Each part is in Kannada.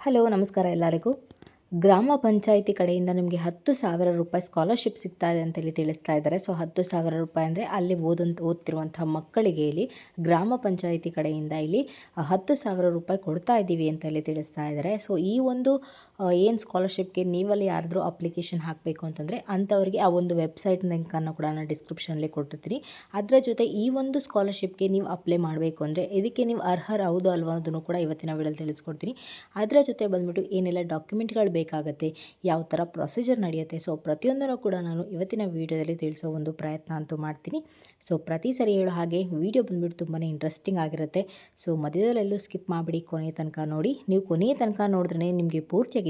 ಹಲೋ, ನಮಸ್ಕಾರ ಎಲ್ಲರಿಗೂ. ಗ್ರಾಮ ಪಂಚಾಯಿತಿ ಕಡೆಯಿಂದ ನಿಮಗೆ ಹತ್ತು ಸಾವಿರ ರೂಪಾಯಿ ಸ್ಕಾಲರ್ಶಿಪ್ ಸಿಗ್ತಾ ಇದೆ ಅಂತೇಳಿ ತಿಳಿಸ್ತಾ ಇದ್ದಾರೆ. ಸೊ ಹತ್ತು ಸಾವಿರ ರೂಪಾಯಿ ಅಂದರೆ ಅಲ್ಲಿ ಓದಂತ ಓದ್ತಿರುವಂಥ ಮಕ್ಕಳಿಗೆ ಇಲ್ಲಿ, ಗ್ರಾಮ ಪಂಚಾಯಿತಿ ಕಡೆಯಿಂದ ಇಲ್ಲಿ, ಹತ್ತು ಸಾವಿರ ರೂಪಾಯಿ ಕೊಡ್ತಾ ಇದ್ದೀವಿ ಅಂತ ಹೇಳಿ ತಿಳಿಸ್ತಾ ಇದ್ದಾರೆ. ಸೊ ಈ ಒಂದು ಏನು ಸ್ಕಾಲರ್ಶಿಪ್ಗೆ ನೀವಲ್ಲಿ ಯಾರಾದರೂ ಅಪ್ಲಿಕೇಶನ್ ಹಾಕಬೇಕು ಅಂತಂದರೆ ಅಂಥವ್ರಿಗೆ ಆ ಒಂದು ವೆಬ್ಸೈಟ್ ಲಿಂಕನ್ನು ಕೂಡ ನಾನು ಡಿಸ್ಕ್ರಿಪ್ಷನಲ್ಲಿ ಕೊಟ್ಟಿರ್ತೀನಿ. ಅದರ ಜೊತೆ ಈ ಒಂದು ಸ್ಕಾಲರ್ಶಿಪ್ಗೆ ನೀವು ಅಪ್ಲೈ ಮಾಡಬೇಕು ಅಂದರೆ ಇದಕ್ಕೆ ನೀವು ಅರ್ಹರ ಹೌದು ಅಲ್ವಾ ಅನ್ನೋದನ್ನು ಕೂಡ ಇವತ್ತಿನ ವಿಡಿಯೋದಲ್ಲಿ ತಿಳಿಸ್ಕೊಡ್ತೀನಿ. ಅದರ ಜೊತೆ ಬಂದ್ಬಿಟ್ಟು ಏನೆಲ್ಲ ಡಾಕ್ಯುಮೆಂಟ್ಗಳು ಬೇಕಾಗುತ್ತೆ, ಯಾವ ಥರ ಪ್ರೊಸೀಜರ್ ನಡೆಯುತ್ತೆ ಸೊ ಪ್ರತಿಯೊಂದನ್ನು ಕೂಡ ನಾನು ಇವತ್ತಿನ ವೀಡಿಯೋದಲ್ಲಿ ತಿಳಿಸೋ ಒಂದು ಪ್ರಯತ್ನ ಅಂತೂ ಮಾಡ್ತೀನಿ. ಸೊ ಪ್ರತಿ ಸರಿ ಹೇಳೋ ಹಾಗೆ ವೀಡಿಯೋ ಬಂದ್ಬಿಟ್ಟು ತುಂಬಾ ಇಂಟ್ರೆಸ್ಟಿಂಗ್ ಆಗಿರುತ್ತೆ. ಸೊ ಮಧ್ಯದಲ್ಲೆಲ್ಲೂ ಸ್ಕಿಪ್ ಮಾಡಿಬಿಡಿ ಕೊನೆಯ ತನಕ ನೋಡಿ. ನೀವು ಕೊನೆಯ ತನಕ ನೋಡಿದ್ರೆ ನಿಮಗೆ ಪೂರ್ತಿಯಾಗಿ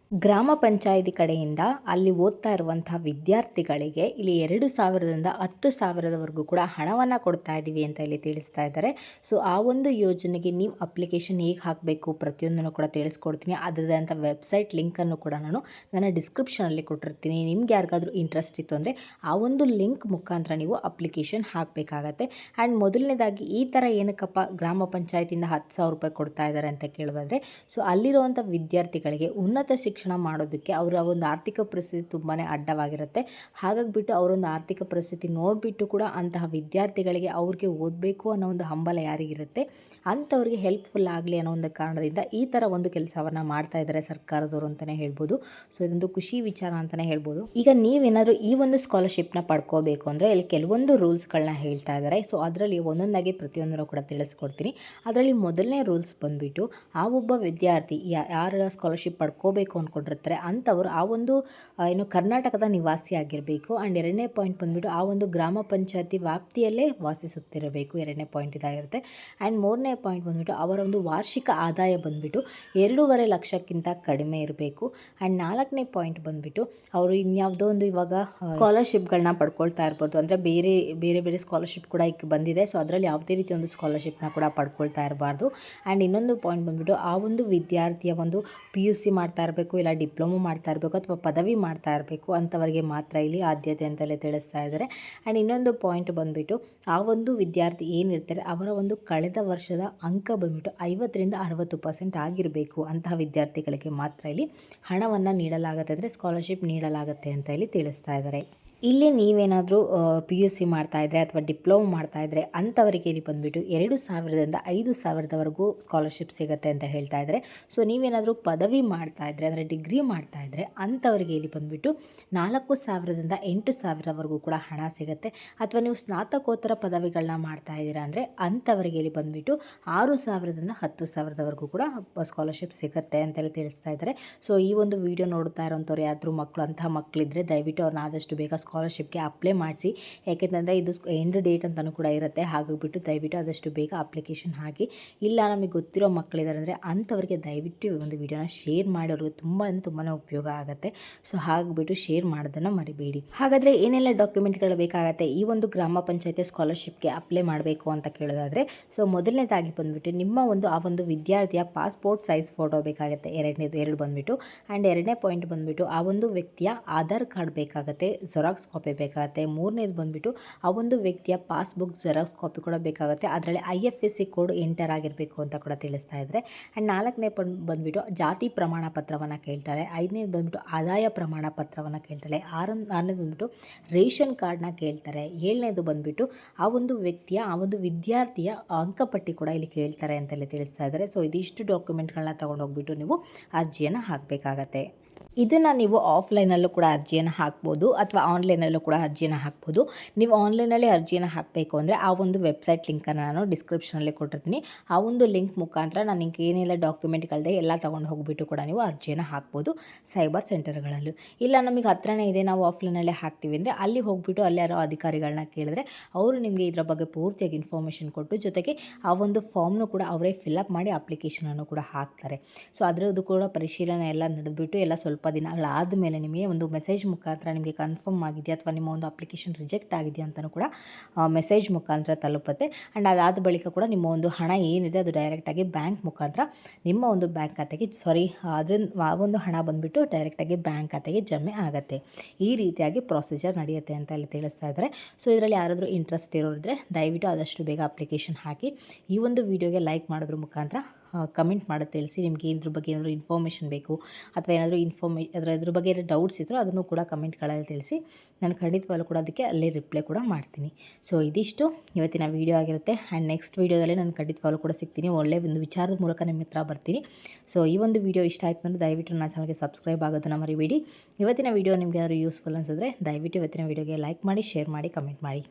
ಗ್ರಾಮ ಪಂಚಾಯಿತಿ ಕಡೆಯಿಂದ ಅಲ್ಲಿ ಓದ್ತಾ ಇರುವಂತಹ ವಿದ್ಯಾರ್ಥಿಗಳಿಗೆ ಇಲ್ಲಿ ಎರಡು ಸಾವಿರದಿಂದ ಹತ್ತು ಸಾವಿರದವರೆಗೂ ಕೂಡ ಹಣವನ್ನು ಕೊಡ್ತಾ ಇದ್ದೀವಿ ಅಂತ ಇಲ್ಲಿ ತಿಳಿಸ್ತಾ ಇದ್ದಾರೆ. ಸೊ ಆ ಒಂದು ಯೋಜನೆಗೆ ನೀವು ಅಪ್ಲಿಕೇಶನ್ ಹೇಗೆ ಹಾಕಬೇಕು ಪ್ರತಿಯೊಂದನ್ನು ಕೂಡ ತಿಳಿಸ್ಕೊಡ್ತೀನಿ. ಅಂತ ವೆಬ್ಸೈಟ್ ಲಿಂಕನ್ನು ಕೂಡ ನಾನು ನನ್ನ ಡಿಸ್ಕ್ರಿಪ್ಷನಲ್ಲಿ ಕೊಟ್ಟಿರ್ತೀನಿ. ನಿಮ್ಗೆ ಯಾರಿಗಾದರೂ ಇಂಟ್ರೆಸ್ಟ್ ಇತ್ತು ಅಂದರೆ ಆ ಒಂದು ಲಿಂಕ್ ಮುಖಾಂತರ ನೀವು ಅಪ್ಲಿಕೇಶನ್ ಹಾಕಬೇಕಾಗತ್ತೆ. ಆ್ಯಂಡ್ ಮೊದಲನೇದಾಗಿ ಈ ಥರ ಏನಕ್ಕಪ್ಪ ಗ್ರಾಮ ಪಂಚಾಯತಿಯಿಂದ ಹತ್ತು ಸಾವಿರ ರೂಪಾಯಿ ಕೊಡ್ತಾ ಇದ್ದಾರೆ ಅಂತ ಕೇಳೋದಾದರೆ ಸೊ ಅಲ್ಲಿರುವಂಥ ವಿದ್ಯಾರ್ಥಿಗಳಿಗೆ ಉನ್ನತ ಶಿಕ್ಷಣ ಮಾಡೋದಕ್ಕೆ ಅವರ ಒಂದು ಆರ್ಥಿಕ ಪರಿಸ್ಥಿತಿ ತುಂಬಾ ಅಡ್ಡವಾಗಿರುತ್ತೆ. ಹಾಗಾಗಿಬಿಟ್ಟು ಅವರೊಂದು ಆರ್ಥಿಕ ಪರಿಸ್ಥಿತಿ ನೋಡಿಬಿಟ್ಟು ಕೂಡ ಅಂತಹ ವಿದ್ಯಾರ್ಥಿಗಳಿಗೆ ಅವ್ರಿಗೆ ಓದಬೇಕು ಅನ್ನೋ ಒಂದು ಹಂಬಲ ಯಾರಿಗಿರುತ್ತೆ? ಅಂಥವ್ರಿಗೆ ಹೆಲ್ಪ್ಫುಲ್ ಆಗಲಿ ಅನ್ನೋ ಒಂದು ಕಾರಣದಿಂದ ಈ ಥರ ಒಂದು ಕೆಲಸವನ್ನು ಮಾಡ್ತಾ ಇದ್ದಾರೆ ಸರ್ಕಾರದವರು ಅಂತಲೇ ಹೇಳ್ಬೋದು. ಸೊ ಇದೊಂದು ಖುಷಿ ವಿಚಾರ ಅಂತಲೇ ಹೇಳ್ಬೋದು. ಈಗ ನೀವೇನಾದರೂ ಈ ಒಂದು ಸ್ಕಾಲರ್ಶಿಪ್ನ ಪಡ್ಕೋಬೇಕು ಅಂದರೆ ಇಲ್ಲಿ ಕೆಲವೊಂದು ರೂಲ್ಸ್ಗಳನ್ನ ಹೇಳ್ತಾ ಇದ್ದಾರೆ. ಸೊ ಅದರಲ್ಲಿ ಒಂದೊಂದಾಗಿ ಪ್ರತಿಯೊಂದನ್ನು ಕೂಡ ತಿಳಿಸ್ಕೊಡ್ತೀನಿ. ಅದರಲ್ಲಿ ಮೊದಲನೇ ರೂಲ್ಸ್ ಬಂದುಬಿಟ್ಟು ಆ ಒಬ್ಬ ವಿದ್ಯಾರ್ಥಿ ಯಾರ ಸ್ಕಾಲರ್ಶಿಪ್ ಪಡ್ಕೋಬೇಕು ಅಂದ್ಕೊಂಡಿರ್ತಾರೆ. ಅಂಥವ್ರು ಆ ಒಂದು ಏನು ಕರ್ನಾಟಕದ ನಿವಾಸಿ ಆಗಿರಬೇಕು. ಆ್ಯಂಡ್ ಎರಡನೇ ಪಾಯಿಂಟ್ ಬಂದುಬಿಟ್ಟು ಆ ಒಂದು ಗ್ರಾಮ ಪಂಚಾಯತಿ ವ್ಯಾಪ್ತಿಯಲ್ಲೇ ವಾಸಿಸುತ್ತಿರಬೇಕು ಎರಡನೇ ಪಾಯಿಂಟ್ ಇದಾಗಿರುತ್ತೆ. ಆ್ಯಂಡ್ ಮೂರನೇ ಪಾಯಿಂಟ್ ಬಂದುಬಿಟ್ಟು ಅವರ ಒಂದು ವಾರ್ಷಿಕ ಆದಾಯ ಬಂದುಬಿಟ್ಟು ಎರಡೂವರೆ ಲಕ್ಷಕ್ಕಿಂತ ಕಡಿಮೆ ಇರಬೇಕು. ಆ್ಯಂಡ್ ನಾಲ್ಕನೇ ಪಾಯಿಂಟ್ ಬಂದುಬಿಟ್ಟು ಅವರು ಇನ್ಯಾವುದೋ ಒಂದು ಇವಾಗ ಸ್ಕಾಲರ್ಶಿಪ್ಗಳನ್ನ ಪಡ್ಕೊಳ್ತಾ ಇರ್ಬೋದು. ಅಂದರೆ ಬೇರೆ ಬೇರೆ ಬೇರೆ ಸ್ಕಾಲರ್ಶಿಪ್ ಕೂಡ ಈಗ ಬಂದಿದೆ. ಸೊ ಅದರಲ್ಲಿ ಯಾವುದೇ ರೀತಿ ಒಂದು ಸ್ಕಾಲರ್ಶಿಪ್ನ ಕೂಡ ಪಡ್ಕೊಳ್ತಾ ಇರಬಾರ್ದು. ಆ್ಯಂಡ್ ಇನ್ನೊಂದು ಪಾಯಿಂಟ್ ಬಂದುಬಿಟ್ಟು ಆ ಒಂದು ವಿದ್ಯಾರ್ಥಿಯ ಒಂದು ಪಿ ಯು ಸಿ ಮಾಡ್ತಾ ಇರಬೇಕು. ಇಲ್ಲ ಡಿಪ್ಲೊಮೊ ಮಾಡ್ತಾ ಇರಬೇಕು ಅಥವಾ ಪದವಿ ಮಾಡ್ತಾ ಇರಬೇಕು ಅಂಥವರಿಗೆ ಮಾತ್ರ ಇಲ್ಲಿ ಆದ್ಯತೆ ಅಂತಲೇ ತಿಳಿಸ್ತಾ ಇದ್ದಾರೆ. ಆ್ಯಂಡ್ ಇನ್ನೊಂದು ಪಾಯಿಂಟ್ ಬಂದುಬಿಟ್ಟು ಆ ಒಂದು ವಿದ್ಯಾರ್ಥಿ ಏನಿರ್ತಾರೆ ಅವರ ಒಂದು ಕಳೆದ ವರ್ಷದ ಅಂಕ ಬಂದ್ಬಿಟ್ಟು ಐವತ್ತರಿಂದ ಅರವತ್ತು ಪರ್ಸೆಂಟ್ ಆಗಿರಬೇಕು ಅಂತಹ ವಿದ್ಯಾರ್ಥಿಗಳಿಗೆ ಮಾತ್ರ ಇಲ್ಲಿ ಹಣವನ್ನು ನೀಡಲಾಗುತ್ತೆ, ಅಂದರೆ ಸ್ಕಾಲರ್ಶಿಪ್ ನೀಡಲಾಗುತ್ತೆ ಅಂತ ಇಲ್ಲಿ ತಿಳಿಸ್ತಾ ಇದ್ದಾರೆ. ಇಲ್ಲಿ ನೀವೇನಾದರೂ ಪಿ ಯು ಸಿ ಮಾಡ್ತಾಯಿದ್ರೆ ಅಥವಾ ಡಿಪ್ಲೊಮೊ ಮಾಡ್ತಾಯಿದ್ರೆ ಅಂಥವರಿಗೆ ಇಲ್ಲಿ ಬಂದುಬಿಟ್ಟು ಎರಡು ಸಾವಿರದಿಂದ ಐದು ಸಾವಿರದವರೆಗೂ ಸ್ಕಾಲರ್ಶಿಪ್ ಸಿಗುತ್ತೆ ಅಂತ ಹೇಳ್ತಾ ಇದ್ದಾರೆ. ಸೊ ನೀವೇನಾದರೂ ಪದವಿ ಮಾಡ್ತಾಯಿದ್ರೆ ಅಂದರೆ ಡಿಗ್ರಿ ಮಾಡ್ತಾಯಿದ್ರೆ ಅಂಥವರಿಗೆ ಇಲ್ಲಿ ಬಂದುಬಿಟ್ಟು ನಾಲ್ಕು ಸಾವಿರದಿಂದ ಎಂಟು ಸಾವಿರದವರೆಗೂ ಕೂಡ ಹಣ ಸಿಗುತ್ತೆ. ಅಥವಾ ನೀವು ಸ್ನಾತಕೋತ್ತರ ಪದವಿಗಳನ್ನ ಮಾಡ್ತಾ ಇದ್ದೀರಾ ಅಂದರೆ ಅಂಥವರಿಗೆ ಇಲ್ಲಿ ಬಂದುಬಿಟ್ಟು ಆರು ಸಾವಿರದಿಂದ ಹತ್ತು ಸಾವಿರದವರೆಗೂ ಕೂಡ ಸ್ಕಾಲರ್ಶಿಪ್ ಸಿಗುತ್ತೆ ಅಂತೇಳಿ ತಿಳಿಸ್ತಾ ಇದ್ದಾರೆ. ಸೊ ಈ ಒಂದು ವಿಡಿಯೋ ನೋಡ್ತಾ ಇರೋಂಥವ್ರು ಯಾರಾದರೂ ಮಕ್ಕಳು ಅಂತಹ ಮಕ್ಕಳಿದ್ದರೆ ದಯವಿಟ್ಟು ಅವ್ರನ್ನ ಆದಷ್ಟು ಬೇಗ ಸ್ಕಾಲರ್ಶಿಪ್ಗೆ ಅಪ್ಲೈ ಮಾಡಿಸಿ. ಯಾಕೆಂತಂದರೆ ಇದು ಎಂಡ್ ಡೇಟ್ ಅಂತಲೂ ಕೂಡ ಇರುತ್ತೆ. ಹಾಗಾಗಿಬಿಟ್ಟು ದಯವಿಟ್ಟು ಆದಷ್ಟು ಬೇಗ ಅಪ್ಲಿಕೇಶನ್ ಹಾಕಿ. ಇಲ್ಲ ನಮಗೆ ಗೊತ್ತಿರೋ ಮಕ್ಕಳಿದ್ದಾರೆ ಅಂದರೆ ಅಂಥವ್ರಿಗೆ ದಯವಿಟ್ಟು ಒಂದು ವಿಡಿಯೋನ ಶೇರ್ ಮಾಡಿ ಅವ್ರಿಗೆ ತುಂಬ ತುಂಬಾ ಉಪಯೋಗ ಆಗುತ್ತೆ. ಸೊ ಹಾಗಿಬಿಟ್ಟು ಶೇರ್ ಮಾಡೋದನ್ನು ಮರಿಬೇಡಿ. ಹಾಗಾದರೆ ಏನೆಲ್ಲ ಡಾಕ್ಯುಮೆಂಟ್ಗಳು ಬೇಕಾಗುತ್ತೆ? ಈ ಒಂದು ಗ್ರಾಮ ಪಂಚಾಯತಿ ಸ್ಕಾಲರ್ಶಿಪ್ಗೆ ಅಪ್ಲೈ ಮಾಡಬೇಕು ಅಂತ ಕೇಳೋದಾದರೆ, ಸೊ ಮೊದಲನೇದಾಗಿ ಬಂದುಬಿಟ್ಟು ನಿಮ್ಮ ಒಂದು, ಆ ಒಂದು ವಿದ್ಯಾರ್ಥಿಯ ಪಾಸ್ಪೋರ್ಟ್ ಸೈಜ್ ಫೋಟೋ ಬೇಕಾಗುತ್ತೆ. ಎರಡನೇದು, ಎರಡು ಬಂದುಬಿಟ್ಟು. ಆ್ಯಂಡ್ ಎರಡನೇ ಪಾಯಿಂಟ್ ಬಂದುಬಿಟ್ಟು ಆ ಒಂದು ವ್ಯಕ್ತಿಯ ಆಧಾರ್ ಕಾರ್ಡ್ ಬೇಕಾಗುತ್ತೆ. ಜೆರಾಕ್ಸ್ ಕಾಪಿ ಬೇಕಾಗುತ್ತೆ. ಮೂರನೇದು ಬಂದುಬಿಟ್ಟು ಆ ಒಂದು ವ್ಯಕ್ತಿಯ ಪಾಸ್ಬುಕ್ ಜೆರಾಕ್ಸ್ ಕಾಪಿ ಕೂಡ ಬೇಕಾಗುತ್ತೆ. ಅದರಲ್ಲಿ I F S C code enter ಆಗಿರಬೇಕು ಅಂತ ಕೂಡ ತಿಳಿಸ್ತಾ ಇದ್ದಾರೆ ಆ್ಯಂಡ್ ನಾಲ್ಕನೇ ಬಂದುಬಿಟ್ಟು ಜಾತಿ ಪ್ರಮಾಣ ಪತ್ರವನ್ನು ಕೇಳ್ತಾಳೆ ಐದನೇದು ಬಂದುಬಿಟ್ಟು ಆದಾಯ ಪ್ರಮಾಣ ಪತ್ರವನ್ನು ಕೇಳ್ತಾಳೆ ಆರು, ಆರನೇದು ಬಂದುಬಿಟ್ಟು ರೇಷನ್ ಕಾರ್ಡ್ನ ಕೇಳ್ತಾರೆ. ಏಳನೇದು ಬಂದುಬಿಟ್ಟು ಆ ಒಂದು ವ್ಯಕ್ತಿಯ, ಆ ಒಂದು ವಿದ್ಯಾರ್ಥಿಯ ಅಂಕಪಟ್ಟಿ ಕೂಡ ಇಲ್ಲಿ ಕೇಳ್ತಾರೆ ಅಂತೆಲ್ಲ ತಿಳಿಸ್ತಾ ಇದ್ದಾರೆ ಸೊ ಇದಿಷ್ಟು ಡಾಕ್ಯುಮೆಂಟ್ಗಳನ್ನ ತೊಗೊಂಡೋಗ್ಬಿಟ್ಟು ನೀವು ಅರ್ಜಿಯನ್ನು ಹಾಕಬೇಕಾಗತ್ತೆ. ಇದನ್ನು ನೀವು ಆಫ್ಲೈನಲ್ಲೂ ಕೂಡ ಅರ್ಜಿಯನ್ನು ಹಾಕ್ಬೋದು ಅಥವಾ ಆನ್ಲೈನಲ್ಲೂ ಕೂಡ ಅರ್ಜಿಯನ್ನು ಹಾಕ್ಬೋದು. ನೀವು ಆನ್ಲೈನಲ್ಲಿ ಅರ್ಜಿಯನ್ನು ಹಾಕಬೇಕು ಅಂದರೆ ಆ ಒಂದು ವೆಬ್ಸೈಟ್ ಲಿಂಕನ್ನು ನಾನು ಡಿಸ್ಕ್ರಿಪ್ಷನಲ್ಲಿ ಕೊಟ್ಟಿರ್ತೀನಿ. ಆ ಒಂದು ಲಿಂಕ್ ಮುಖಾಂತರ ನಾನು ನಿಮ್ಗೆ ಏನೆಲ್ಲ ಡಾಕ್ಯುಮೆಂಟ್ಗಳಿದೆ ಎಲ್ಲ ತೊಗೊಂಡು ಹೋಗಿಬಿಟ್ಟು ಕೂಡ ನೀವು ಅರ್ಜಿಯನ್ನು ಹಾಕ್ಬೋದು ಸೈಬರ್ ಸೆಂಟರ್ಗಳಲ್ಲೂ. ಇಲ್ಲ ನಮಗೆ ಹತ್ರನೇ ಇದೆ ನಾವು ಆಫ್ಲೈನಲ್ಲೇ ಹಾಕ್ತೀವಿ ಅಂದರೆ ಅಲ್ಲಿ ಹೋಗಿಬಿಟ್ಟು ಅಲ್ಲಿ ಯಾರೋ ಅಧಿಕಾರಿಗಳನ್ನ ಕೇಳಿದ್ರೆ ಅವರು ನಿಮಗೆ ಇದರ ಬಗ್ಗೆ ಪೂರ್ತಿಯಾಗಿ ಇನ್ಫಾರ್ಮೇಷನ್ ಕೊಟ್ಟು ಜೊತೆಗೆ ಆ ಒಂದು ಫಾರ್ಮ್ನು ಕೂಡ ಅವರೇ ಫಿಲಪ್ ಮಾಡಿ ಅಪ್ಲಿಕೇಶನನ್ನು ಕೂಡ ಹಾಕ್ತಾರೆ. ಸೊ ಅದರದ್ದು ಕೂಡ ಪರಿಶೀಲನೆ ಎಲ್ಲ ನಡೆದ್ಬಿಟ್ಟು ಎಲ್ಲ ಸ್ವಲ್ಪ ಸ್ವಲ್ಪ ದಿನಗಳಾದ ಮೇಲೆ ನಿಮಗೆ ಒಂದು ಮೆಸೇಜ್ ಮುಖಾಂತರ ನಿಮಗೆ ಕನ್ಫರ್ಮ್ ಆಗಿದೆಯಾ ಅಥವಾ ನಿಮ್ಮ ಒಂದು ಅಪ್ಲಿಕೇಶನ್ ರಿಜೆಕ್ಟ್ ಆಗಿದೆಯಾ ಅಂತಲೂ ಕೂಡ ಮೆಸೇಜ್ ಮುಖಾಂತರ ತಲುಪುತ್ತೆ. ಆ್ಯಂಡ್ ಅದಾದ ಬಳಿಕ ಕೂಡ ನಿಮ್ಮ ಒಂದು ಹಣ ಏನಿದೆ ಅದು ಡೈರೆಕ್ಟಾಗಿ ಬ್ಯಾಂಕ್ ಮುಖಾಂತರ ನಿಮ್ಮ ಒಂದು ಬ್ಯಾಂಕ್ ಖಾತೆಗೆ ಸಾರಿ ಅದರಿಂದ ಆ ಒಂದು ಹಣ ಬಂದುಬಿಟ್ಟು ಡೈರೆಕ್ಟಾಗಿ ಬ್ಯಾಂಕ್ ಖಾತೆಗೆ ಜಮೆ ಆಗುತ್ತೆ. ಈ ರೀತಿಯಾಗಿ ಪ್ರೊಸೀಜರ್ ನಡೆಯುತ್ತೆ ಅಂತ ಇಲ್ಲಿ ತಿಳಿಸ್ತಾ ಇದ್ದಾರೆ. ಸೊ ಇದರಲ್ಲಿ ಯಾರಾದರೂ ಇಂಟ್ರೆಸ್ಟ್ ಇರೋರಿದ್ರೆ ದಯವಿಟ್ಟು ಆದಷ್ಟು ಬೇಗ ಅಪ್ಲಿಕೇಶನ್ ಹಾಕಿ ಈ ಒಂದು ವಿಡಿಯೋಗೆ ಲೈಕ್ ಮಾಡೋದ್ರ ಮುಖಾಂತರ ಕಮೆಂಟ್ ಮಾಡಿ ತಿಳಿಸಿ ನಿಮಗೆ ಇದ್ರ ಬಗ್ಗೆ ಏನಾದರೂ ಇನ್ಫಾರ್ಮೇಷನ್ ಬೇಕು, ಅಥವಾ ಏನಾದರೂ ಇನ್ಫಾರ್ಮೇ ಅದರ ಇದ್ರ ಬಗ್ಗೆ ಏನಾದರೂ ಡೌಟ್ಸ್ ಇದ್ದರೂ ಅದನ್ನು ಕೂಡ ಕಮೆಂಟ್ಗಳಲ್ಲಿ ತಿಳಿಸಿ, ನಾನು ಖಂಡಿತವಾಗಲೂ ಕೂಡ ಅದಕ್ಕೆ ಅಲ್ಲೇ ರಿಪ್ಲೈ ಕೂಡ ಮಾಡ್ತೀನಿ. ಸೊ ಇದಿಷ್ಟು. ಇವತ್ತಿನ ವೀಡಿಯೋ ಆಗಿರುತ್ತೆ. ಆ್ಯಂಡ್ ನೆಕ್ಸ್ಟ್ ವೀಡಿಯೋದಲ್ಲಿ ನಾನು ಖಂಡಿತವಾಗಲೂ ಕೂಡ ಸಿಗ್ತೀನಿ. ಒಳ್ಳೆ ಒಂದು ವಿಚಾರದ ಮೂಲಕ ನಿಮ್ಮ ಹತ್ರ ಬರ್ತೀನಿ. ಸೊ ಈ ಒಂದು ವೀಡಿಯೋ ಇಷ್ಟ ಆಯಿತು ಅಂದರೆ ದಯವಿಟ್ಟು ನನ್ನ ಚಾನಲ್ಗೆ ಸಬ್ಸ್ಕ್ರೈಬ್ ಆಗೋದನ್ನು ಮರಿಬೇಡಿ. ಇವತ್ತಿನ ವೀಡಿಯೋ ನಿಮಗೆ ಏನಾದರೂ ಯೂಸ್ಫುಲ್ ಅನಿಸಿದ್ರೆ ದಯವಿಟ್ಟು ಇವತ್ತಿನ ವೀಡಿಯೋಗೆ ಲೈಕ್ ಮಾಡಿ ಶೇರ್ ಮಾಡಿ ಕಮೆಂಟ್ ಮಾಡಿ.